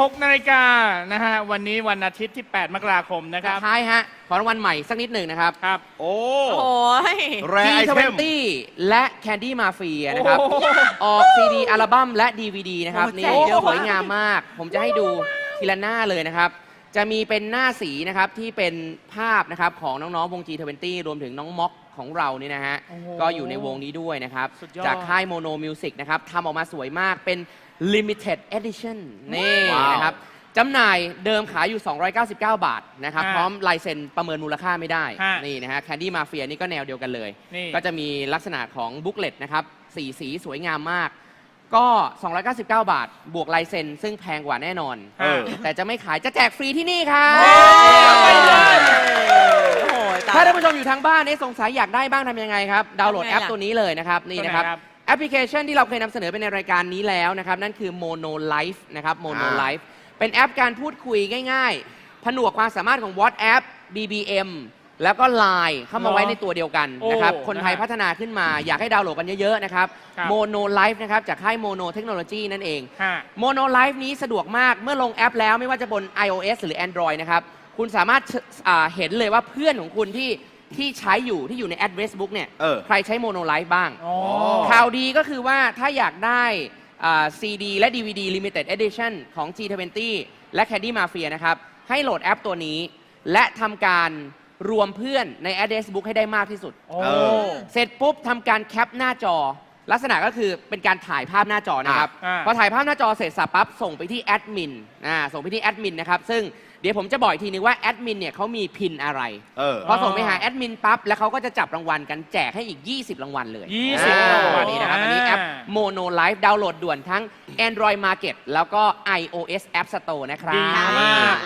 16นาฬิกานะฮะวันนี้วันอาทิตย์ที่ 8 มกราคมนะครับท้ายฮะ ขอรางวัลใหม่สักนิดหนึ่งนะครับ ครับ โอ้ โอ้ย แรไอเทม G20 และ Candy Mafia นะครับ โอ้โห ออกซีดีอัลบั้มและ DVD นะครับ โอ้โหนี่แจ๋ว สวยงามมาก ผมจะให้ดูทีละหน้าเลยนะครับ จะมีเป็นหน้าสีนะครับที่เป็นภาพนะครับของน้องๆวง G20 รวมถึงน้องม็อกของเรานี่นะฮะ โอ้โหก็อยู่ในวงนี้ด้วยนะครับ สุดยอด จากค่าย Mono Music นะครับทำออกมาสวยมากเป็น Limited Edition นี่ว้าวนะครับจำหน่ายเดิมขายอยู่ 299 บาทนะครับ ฮะพร้อมลายเซ็นประเมินมูลค่าไม่ได้ ฮะนี่นะฮะ Candy Mafia นี่ก็แนวเดียวกันเลย นี่ ก็จะมีลักษณะของบุ๊กเลตนะครับสีสีสวยงามมาก ก็ 299 บาท บวกลายเซ็นซึ่งแพงกว่าแน่นอน เออ แต่จะไม่ขายจะแจกฟรีที่นี่ครับไปเลย โอ้โหตายถ้าท่านผู้ชมอยู่ทางบ้านเอ๊ะสงสัยอยากได้บ้างทำยังไงครับ ดาวน์โหลดทำไงแอปล่ะตัวนี้เลยนะครับ นี่นะครับ ตัวไหนครับ แอปพลิเคชันที่เราเคยนำเสนอไปในรายการนี้แล้วนะครับ นั่นคือ Mono Life นะครับ Mono อ่า Life เป็นแอปการพูดคุยง่ายๆ ผนวกความสามารถของ WhatsApp BBM แล้วก็ Line เข้ามาไว้ในตัวเดียวกันนะครับ โอ้คนไทยนะฮะพัฒนาขึ้นมาอยากให้ดาวน์โหลดกันเยอะๆนะครับครับ Mono Life นะครับจากค่าย Mono Technology นั่นเอง ฮะ Mono Life นี้สะดวกมากเมื่อลงแอปแล้วไม่ว่าจะบน iOS หรือ Android นะครับ คุณสามารถเชอ่าเห็นเลยว่าเพื่อนของคุณที่ที่ใช้อยู่ที่อยู่ใน Address Book เนี่ยเออ ใครใช้ Mono Life บ้าง อ๋อ ข่าวดีก็คือว่าถ้าอยากได้ซีดีและ DVD Limited Edition ของ G20 และ Candy Mafia นะครับ ให้โหลดแอปตัวนี้ และทำการ รวมเพื่อนใน Address Book ให้ได้มากที่สุด โอ้เออเสร็จปุ๊บทำการแคปหน้าจอ ลักษณะก็คือเป็นการถ่ายภาพหน้าจอนะครับ อ่าพอถ่ายภาพหน้าจอเสร็จสับปั๊บส่งไปที่แอดมินอ่าส่งไปที่แอดมินนะครับซึ่งเดี๋ยวผมจะบอกอีกทีนึงว่าแอดมินเนี่ยเขามีพินอะไร เออ พอส่งไปหาแอดมินปั๊บแล้วเขาก็จะจับรางวัลกันแจกให้อีก 20 รางวัลเลย20อ่รางวัลนี่นะครับ อันนี้แอป อ่า Mono Life ดาวน์โหลดด่วนทั้ง Android Market แล้วก็ iOS App Store นะครับดีมาก